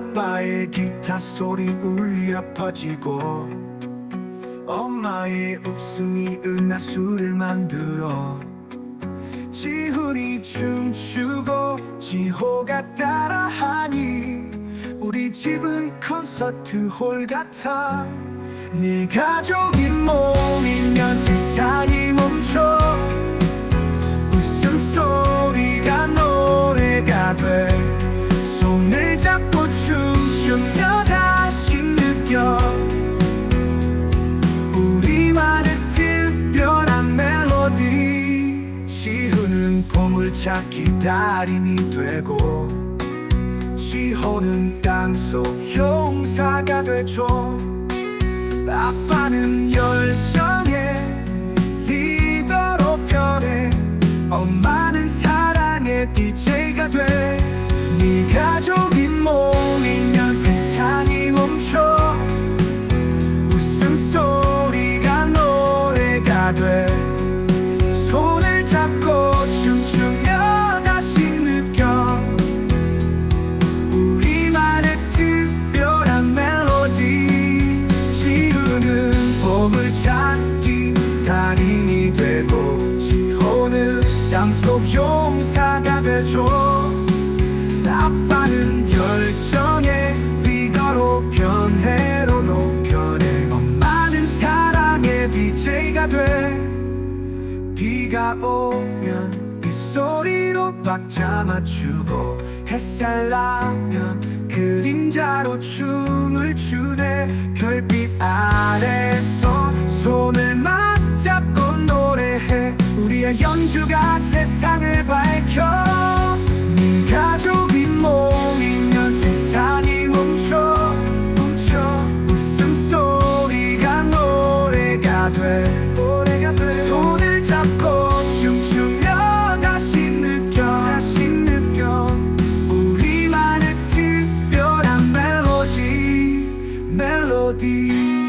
아빠의 기타 소리 울려 퍼지고 엄마의 웃음이 은하수를 만들어 지훈이 춤추고 지호가 따라하니 우리 집은 콘서트 홀 같아 네 가족이 모이면 세상이 보물찾기 달인이 되고 지호는 땅속 용사가 되죠. 아빠는 열 용사가 되죠 아빠는 열정의 리더로 변해로로 변해 엄마는 사랑의 DJ가 돼. 비가 오면 빗소리로 박자 맞추고 햇살 나면 그림자로 춤을 추네. 별빛 아래서 손을 맞잡고 노래해. 우리의 연주가 세상을 밝혀 네 가족이 모이면 세상이 멈춰 멈춰. 웃음소리가 노래가 돼. 노래가 돼. 손을 잡고 춤추며 다시 느껴 다시 느껴. 우리만의 특별한 멜로디 멜로디.